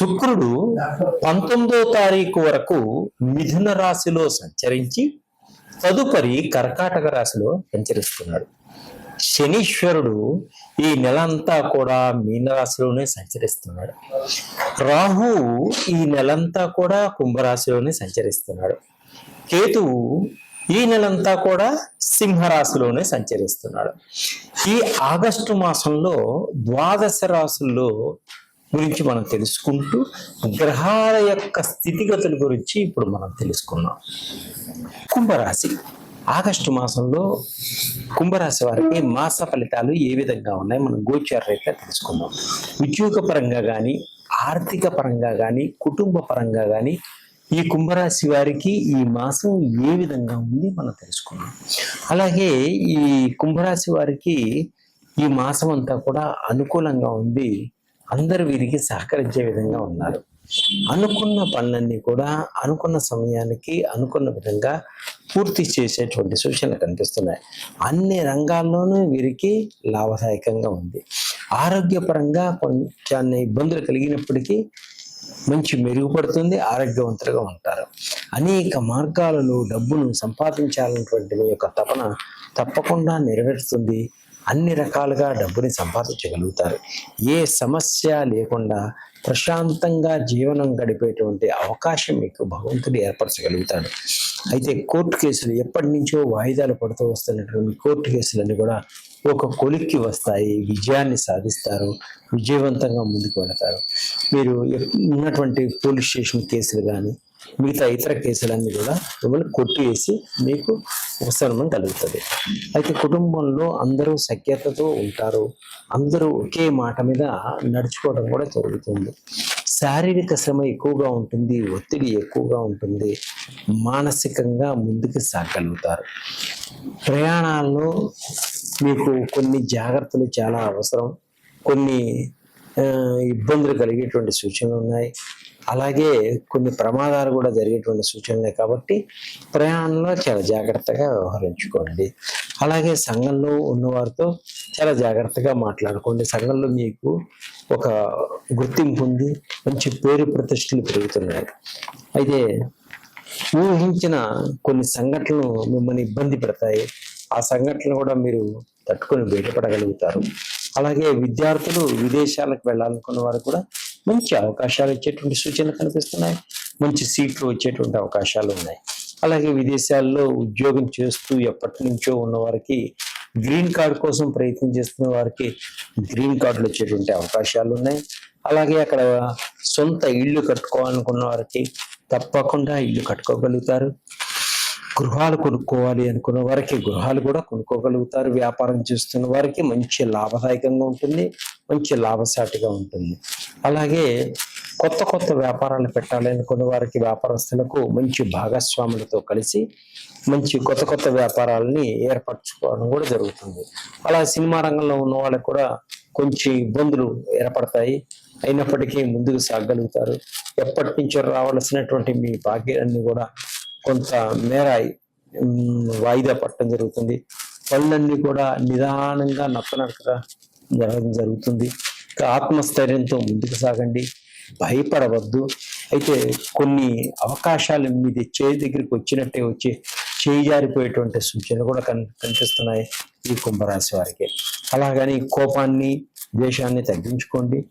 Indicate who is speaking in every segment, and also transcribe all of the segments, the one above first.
Speaker 1: శుక్రుడు పంతొమ్మిదో తారీఖు వరకు మిథున రాశిలో సంచరించి తదుపరి కర్కాటక రాశిలో సంచరిస్తున్నాడు. శనీశ్వరుడు ఈ నెల అంతా కూడా మీనరాశిలోనే సంచరిస్తున్నాడు. రాహువు ఈ నెలంతా కూడా కుంభరాశిలోనే సంచరిస్తున్నాడు. కేతువు ఈ నెలంతా కూడా సింహరాశిలోనే సంచరిస్తున్నాడు. ఈ ఆగస్టు మాసంలో ద్వాదశ రాశుల్లో గురించి మనం తెలుసుకుంటూ గ్రహాల యొక్క స్థితిగతుల గురించి ఇప్పుడు మనం తెలుసుకున్నాం కుంభరాశి. ఆగస్టు మాసంలో కుంభరాశి వారికి మాస ఫలితాలు ఏ విధంగా ఉన్నాయి? మనం గోచార రీత్యా తెలుసుకుందాం. ఉద్యోగ పరంగా కానీ ఆర్థిక పరంగా కానీ కుటుంబ పరంగా కానీ ఈ కుంభరాశి వారికి ఈ మాసం ఏ విధంగా ఉంది? మనం తెలుసుకున్నాం అలాగే ఈ కుంభరాశి వారికి ఈ మాసం అంతా కూడా అనుకూలంగా ఉంది. అందరు వీరికి సహకరించే విధంగా ఉన్నారు. అనుకున్న పనులన్నీ కూడా అనుకున్న సమయానికి అనుకున్న విధంగా పూర్తి చేసేటువంటి సూచనలు కనిపిస్తున్నాయి. అన్ని రంగాల్లోనూ వీరికి లాభదాయకంగా ఉంది. ఆరోగ్యపరంగా కొంచెం ఇబ్బందులు కలిగినప్పటికీ మంచి మెరుగుపడుతుంది ఆరోగ్యవంతులుగా ఉంటారు. అనేక మార్గాలలో డబ్బును సంపాదించాలన్నటువంటి యొక్క తపన తప్పకుండా నెరవేరుతుంది. అన్ని రకాలుగా డబ్బుని సంపాదించగలుగుతారు. ఏ సమస్య లేకుండా ప్రశాంతంగా జీవనం గడిపేటువంటి అవకాశం మీకు భగవంతుడు ఏర్పరచగలుగుతాడు. అయితే కోర్టు కేసులు ఎప్పటి నుంచో వాయిదాలు పడుతూ వస్తున్నటువంటి కోర్టు కేసులన్నీ కూడా ఒక కొలిక్కి వస్తాయి. విజయాన్ని సాధిస్తారు. విజయవంతంగా ముందుకు వెళతారు. మీరు ఉన్నటువంటి పోలీస్ స్టేషన్ కేసులు కానీ మిగతా ఇతర కేసులన్నీ కూడా మిమ్మల్ని కొట్టివేసి మీకు ఉపశమనం కలుగుతుంది. అయితే కుటుంబంలో అందరూ సఖ్యతతో ఉంటారు. అందరూ ఒకే మాట మీద నడుచుకోవడం కూడా జరుగుతుంది. శారీరక శ్రమ ఎక్కువగా ఉంటుంది ఒత్తిడి ఎక్కువగా ఉంటుంది. మానసికంగా ముందుకు సాగలుగుతారు. ప్రయాణాల్లో మీకు కొన్ని జాగ్రత్తలు చాలా అవసరం. కొన్ని ఇబ్బందులు కలిగేటువంటి సూచనలు ఉన్నాయి. అలాగే కొన్ని ప్రమాదాలు కూడా జరిగేటువంటి సూచనలే కాబట్టి ప్రయాణంలో చాలా జాగ్రత్తగా వ్యవహరించుకోండి. అలాగే సంఘంలో ఉన్నవారితో చాలా జాగ్రత్తగా మాట్లాడుకోండి. సంఘంలో మీకు ఒక గుర్తింపు ఉంది మంచి పేరు ప్రతిష్టలు పెరుగుతున్నాయి. అయితే ఊహించిన కొన్ని సంఘటనలు మిమ్మల్ని ఇబ్బంది పెడతాయి. ఆ సంఘటనలు కూడా మీరు తట్టుకొని బయటపడగలుగుతారు. అలాగే విద్యార్థులు విదేశాలకు వెళ్ళాలనుకున్న వారు కూడా మంచి అవకాశాలు ఇచ్చేటువంటి సూచనలు కనిపిస్తున్నాయి. మంచి సీట్లు వచ్చేటువంటి అవకాశాలు ఉన్నాయి. అలాగే విదేశాల్లో ఉద్యోగం చేస్తూ ఎప్పటి నుంచో ఉన్న వారికి గ్రీన్ కార్డ్ కోసం ప్రయత్నం చేస్తున్న వారికి గ్రీన్ కార్డులు వచ్చేటువంటి అవకాశాలు ఉన్నాయి. అలాగే అక్కడ సొంత ఇల్లు కట్టుకోవాలనుకున్న వారికి తప్పకుండా ఇల్లు కట్టుకోగలుగుతారు. గృహాలు కొనుక్కోవాలి అనుకున్న వారికి గృహాలు కూడా కొనుక్కోగలుగుతారు. వ్యాపారం చేస్తున్న వారికి మంచి లాభదాయకంగా ఉంటుంది మంచి లాభసాటిగా ఉంటుంది. అలాగే కొత్త కొత్త వ్యాపారాలు పెట్టాలి అనుకున్న వారికి వ్యాపారస్తులకు మంచి భాగస్వాములతో కలిసి మంచి కొత్త కొత్త వ్యాపారాలని ఏర్పరచుకోవడం కూడా జరుగుతుంది. అలా సినిమా రంగంలో ఉన్న వాళ్ళకి కూడా కొంచెం ఇబ్బందులు ఏర్పడతాయి. అయినప్పటికీ ముందుకు సాగలుగుతారు. ఎప్పటి నుంచో రావాల్సినటువంటి మీ భాగ్యాన్ని కూడా కొంత మేర వాయిదా పట్టడం జరుగుతుంది. పళ్ళన్నీ కూడా నిదానంగా నత్తనడకగా జరగడం జరుగుతుంది. ఆత్మస్థైర్యంతో ముందుకు సాగండి. భయపడవద్దు. అయితే కొన్ని అవకాశాలు మీ చేతి దగ్గరికి వచ్చినట్టే వచ్చి చేయజారిపోయేటువంటి సూచనలు కూడా కన్ కనిపిస్తున్నాయి ఈ కుంభరాశి వారికి. అలాగని కోపాన్ని ద్వేషాన్ని తగ్గించుకోండి.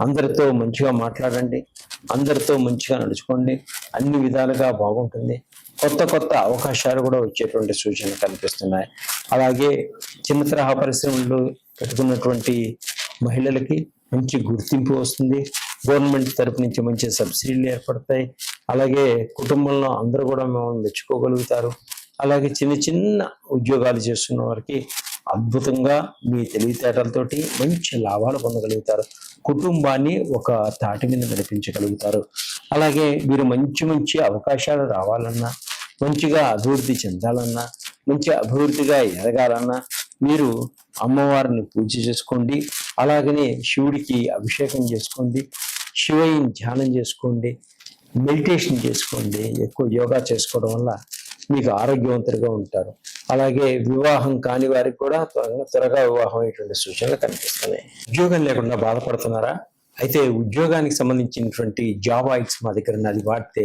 Speaker 1: అందరితో మంచిగా మాట్లాడండి. అందరితో మంచిగా నడుచుకోండి. అన్ని విధాలుగా బాగుంటుంది. కొత్త కొత్త అవకాశాలు కూడా వచ్చేటువంటి సూచనలు కనిపిస్తున్నాయి. అలాగే చిన్న తరహా పరిశ్రమలు పెట్టుకున్నటువంటి మహిళలకి మంచి గుర్తింపు వస్తుంది. గవర్నమెంట్ తరపు నుంచి మంచి సబ్సిడీలు ఏర్పడతాయి. అలాగే కుటుంబంలో అందరూ కూడా మిమ్మల్ని మెచ్చుకోగలుగుతారు. అలాగే చిన్న చిన్న ఉద్యోగాలు చేస్తున్న వారికి అద్భుతంగా మీ తెలివితేటలతోటి మంచి లాభాలు పొందగలుగుతారు. కుటుంబాన్ని ఒక తాటి మీద నడిపించగలుగుతారు. అలాగే మీరు మంచి మంచి అవకాశాలు రావాలన్నా మంచిగా అభివృద్ధి చెందాలన్నా మంచి అభివృద్ధిగా ఎదగాలన్నా మీరు అమ్మవారిని పూజ చేసుకోండి. అలాగనే శివుడికి అభిషేకం చేసుకోండి. శివయ్యని ధ్యానం చేసుకోండి. మెడిటేషన్ చేసుకోండి. ఎక్కువ యోగా చేసుకోవడం వల్ల మీకు ఆరోగ్యవంతులుగా ఉంటారు. అలాగే వివాహం కాని వారికి కూడా త్వరగా త్వరగా వివాహం అయ్యేటువంటి సూచనలు కనిపిస్తున్నాయి. ఉద్యోగం లేకుండా బాధపడుతున్నారా? అయితే ఉద్యోగానికి సంబంధించినటువంటి జాబ్ ఆయిల్స్ మా దగ్గర ఉన్నది వాడితే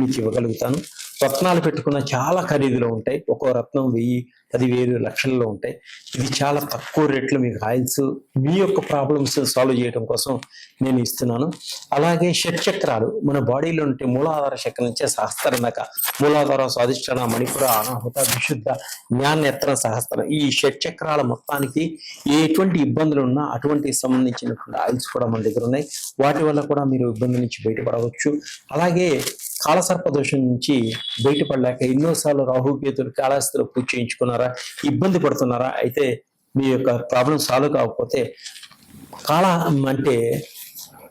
Speaker 1: మీకు ఇవ్వగలుగుతాను. రత్నాలు పెట్టుకున్న చాలా ఖరీదులో ఉంటాయి. ఒక్కో రత్నం వెయ్యి పదివేలు లక్షల్లో ఉంటాయి. ఇది చాలా తక్కువ రేట్లు మీకు ఆయిల్స్ మీ యొక్క ప్రాబ్లమ్స్ సాల్వ్ చేయడం కోసం నేను ఇస్తున్నాను. అలాగే షట్చక్రాలు మన బాడీలో ఉంటే మూలాధార చక్రం నుంచే సహస్ర దాకా మూలాధార స్వాధిష్టాన మణిపుర అనాహుత విశుద్ధ జ్ఞానేత్రం సహస్రం. ఈ షట్చక్రాల మొత్తానికి ఎటువంటి ఇబ్బందులు ఉన్నా అటువంటి సంబంధించినటువంటి ఆయిల్స్ కూడా మన దగ్గర ఉన్నాయి. వాటి వల్ల కూడా మీరు ఇబ్బంది నుంచి బయటపడవచ్చు. అలాగే కాలసర్ప దోషం నుంచి బయటపడలేక ఎన్నోసార్లు రాహుకేతులు కాళహస్తిలో పూజ చేయించుకున్నారా ఇబ్బంది పడుతున్నారా అయితే మీ యొక్క ప్రాబ్లం సాల్వ్ కాకపోతే కాళ అంటే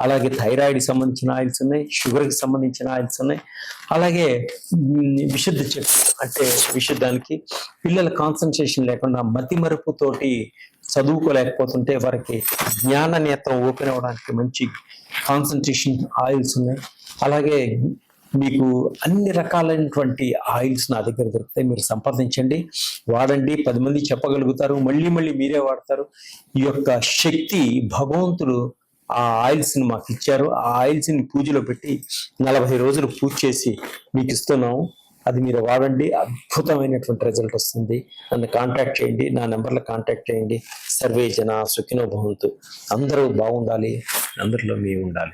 Speaker 1: అలాగే థైరాయిడ్ సంబంధించిన ఆయిల్స్ ఉన్నాయి షుగర్కి సంబంధించిన ఆయిల్స్ ఉన్నాయి. అలాగే విశుద్ధ చెక్ అంటే విశుద్ధానికి పిల్లల కాన్సన్ట్రేషన్ లేకుండా మతి మరుపుతోటి చదువుకోలేకపోతుంటే వారికి జ్ఞాన నేత్రం ఓపెన్ అవ్వడానికి మంచి కాన్సన్ట్రేషన్ ఆయిల్స్ ఉన్నాయి. అలాగే మీకు అన్ని రకాలైనటువంటి ఆయిల్స్ నా దగ్గర దొరుకుతాయి. మీరు సంప్రదించండి. వాడండి. పది మంది చెప్పగలుగుతారు. మళ్ళీ మళ్ళీ మీరే వాడతారు. ఈ యొక్క శక్తి భగవంతుడు ఆ ఆయిల్స్ని మాకు ఇచ్చారు. ఆ ఆయిల్స్ని పూజలో పెట్టి నలభై రోజులు పూజ చేసి మీకు ఇస్తున్నాము అది మీరు వాడండి. అద్భుతమైనటువంటి రిజల్ట్ వస్తుంది. నన్ను కాంటాక్ట్ చేయండి. నా నెంబర్లో కాంటాక్ట్ చేయండి. సర్వే జన సుఖినో భవంతు. అందరూ బాగుండాలి. అందరిలో మేము ఉండాలి